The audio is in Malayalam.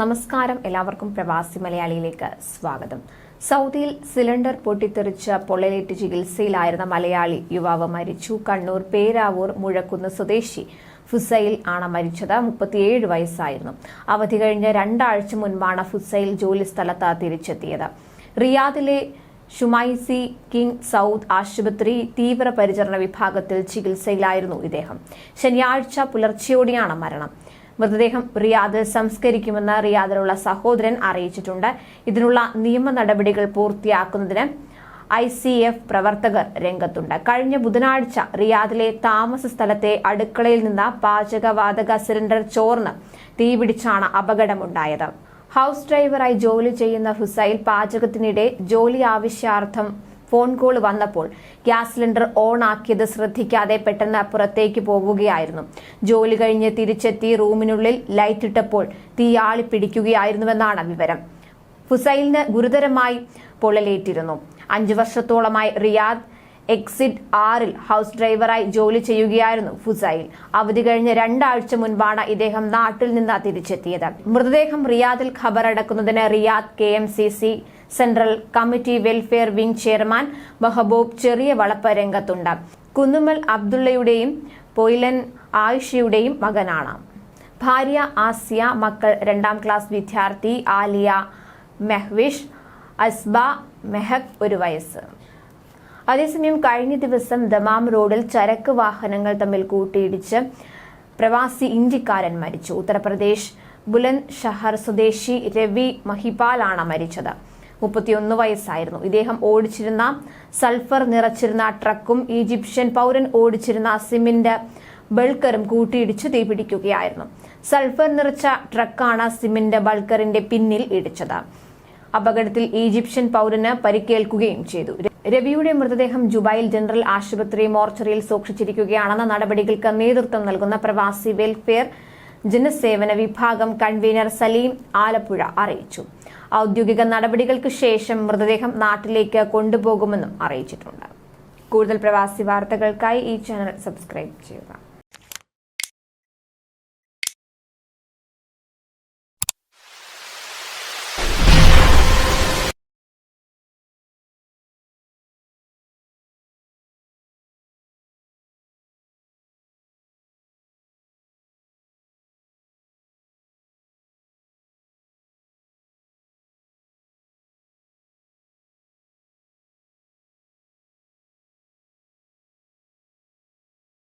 നമസ്കാരം. എല്ലാവർക്കും പ്രവാസി മലയാളിയിലേക്ക് സ്വാഗതം. സൗദിയിൽ സിലിണ്ടർ പൊട്ടിത്തെറിച്ച് പൊള്ളലേറ്റ് ചികിത്സയിലായിരുന്ന മലയാളി യുവാവ് മരിച്ചു. കണ്ണൂർ പേരാവൂർ മുഴക്കുന്ന് സ്വദേശി ഫുസൈൽ ആണ് മരിച്ചത്. മുപ്പത്തിയേഴ് വയസ്സായിരുന്നു. അവധി കഴിഞ്ഞ് രണ്ടാഴ്ച മുൻപാണ് ഫുസൈൽ ജോലി സ്ഥലത്ത് തിരിച്ചെത്തിയത്. റിയാദിലെ ഷുമൈസി കിങ് സൗദ് ആശുപത്രി തീവ്രപരിചരണ വിഭാഗത്തിൽ ചികിത്സയിലായിരുന്നു ഇദ്ദേഹം. ശനിയാഴ്ച പുലർച്ചെയോടെയാണ് മരണം. മൃതദേഹം റിയാദിൽ സംസ്കരിക്കുമെന്ന് റിയാദിലുള്ള സഹോദരൻ അറിയിച്ചിട്ടുണ്ട്. ഇതിനുള്ള നിയമ നടപടികൾ പൂർത്തിയാക്കുന്നതിന് ഐ സി എഫ് പ്രവർത്തകർ രംഗത്തുണ്ട്. കഴിഞ്ഞ ബുധനാഴ്ച റിയാദിലെ താമസ സ്ഥലത്തെ അടുക്കളയിൽ നിന്ന് പാചകവാതക സിലിണ്ടർ ചോർന്ന് തീപിടിച്ചാണ് അപകടമുണ്ടായത്. ഹൌസ് ഡ്രൈവറായി ജോലി ചെയ്യുന്ന ഹുസൈൽ പാചകത്തിനിടെ ജോലി ആവശ്യാർത്ഥം ഫോൺ കോൾ വന്നപ്പോൾ ഗ്യാസ് സിലിണ്ടർ ഓൺ ആക്കിയത് ശ്രദ്ധിക്കാതെ പെട്ടെന്ന് പുറത്തേക്ക് പോവുകയായിരുന്നു ജോലി കഴിഞ്ഞ് തിരിച്ചെത്തി റൂമിനുള്ളിൽ ലൈറ്റ് ഇട്ടപ്പോൾ തീ ആളിപ്പിടിക്കുകയായിരുന്നുവെന്നാണ് വിവരം. ഹുസൈലിന് ഗുരുതരമായി പൊള്ളലേറ്റിരുന്നു. അഞ്ചു വർഷത്തോളമായി റിയാദ് എക്സിറ്റ് ആറിൽ ഹൗസ് ഡ്രൈവറായി ജോലി ചെയ്യുകയായിരുന്നു ഫുസൈൽ. അവധി കഴിഞ്ഞ് രണ്ടാഴ്ച മുൻപാണ് ഇദ്ദേഹം നാട്ടിൽ നിന്ന് തിരിച്ചെത്തിയത്. മൃതദേഹം റിയാദിൽ ഖബറടക്കുന്നതിന് Riyadh K M C C central committee welfare wing chairman Mehboob Cheriya Valappu രംഗത്തുണ്ട്. കുന്നുമൽ അബ്ദുള്ളയുടെയും പൊയിലൻ ആയിഷയുടെയും മകനാണ്. ഭാര്യ ആസിയ മക്കൾ രണ്ടാം ക്ലാസ് വിദ്യാർത്ഥി ആലിയ മെഹ്വിഷ് അസ്ബ മെഹക് ഒരു വയസ്സ്. അതേസമയം കഴിഞ്ഞ ദിവസം ദമാം റോഡിൽ ചരക്ക് വാഹനങ്ങൾ തമ്മിൽ കൂട്ടിയിടിച്ച് പ്രവാസി ഇന്ത്യക്കാരൻ മരിച്ചു. ഉത്തർപ്രദേശ് ബുലന്ദ് ഷഹർ സ്വദേശി രവി മഹിപാലാണ് മരിച്ചത്. മുപ്പത്തിയൊന്ന് വയസ്സായിരുന്നു. ഇദ്ദേഹം ഓടിച്ചിരുന്ന സൾഫർ നിറച്ചിരുന്ന ട്രക്കും ഈജിപ്ഷ്യൻ പൗരൻ ഓടിച്ചിരുന്ന സിമിന്റ് ബൾക്കറും കൂട്ടിയിടിച്ച് തീപിടിക്കുകയായിരുന്നു സൾഫർ നിറച്ച ട്രക്കാണ് സിമിന്റ് ബൾക്കറിന്റെ പിന്നിൽ ഇടിച്ചത്. അപകടത്തിൽ ഈജിപ്ഷ്യൻ പൗരന് പരിക്കേൽക്കുകയും ചെയ്തു. രവിയുടെ മൃതദേഹം ജുബൈൽ ജനറൽ ആശുപത്രി മോർച്ചറിയിൽ സൂക്ഷിച്ചിരിക്കുകയാണെന്ന നടപടികൾക്ക് നേതൃത്വം നൽകുന്ന പ്രവാസി വെൽഫെയർ ജനസേവന വിഭാഗം കൺവീനർ സലീം ആലപ്പുഴ അറിയിച്ചു. ഔദ്യോഗിക നടപടികൾക്ക് ശേഷം മൃതദേഹം നാട്ടിലേക്ക് കൊണ്ടുപോകുമെന്നും അറിയിച്ചിട്ടുണ്ട്. കൂടുതൽ പ്രവാസി വാർത്തകൾക്കായി ഈ ചാനൽ സബ്സ്ക്രൈബ് ചെയ്യുക.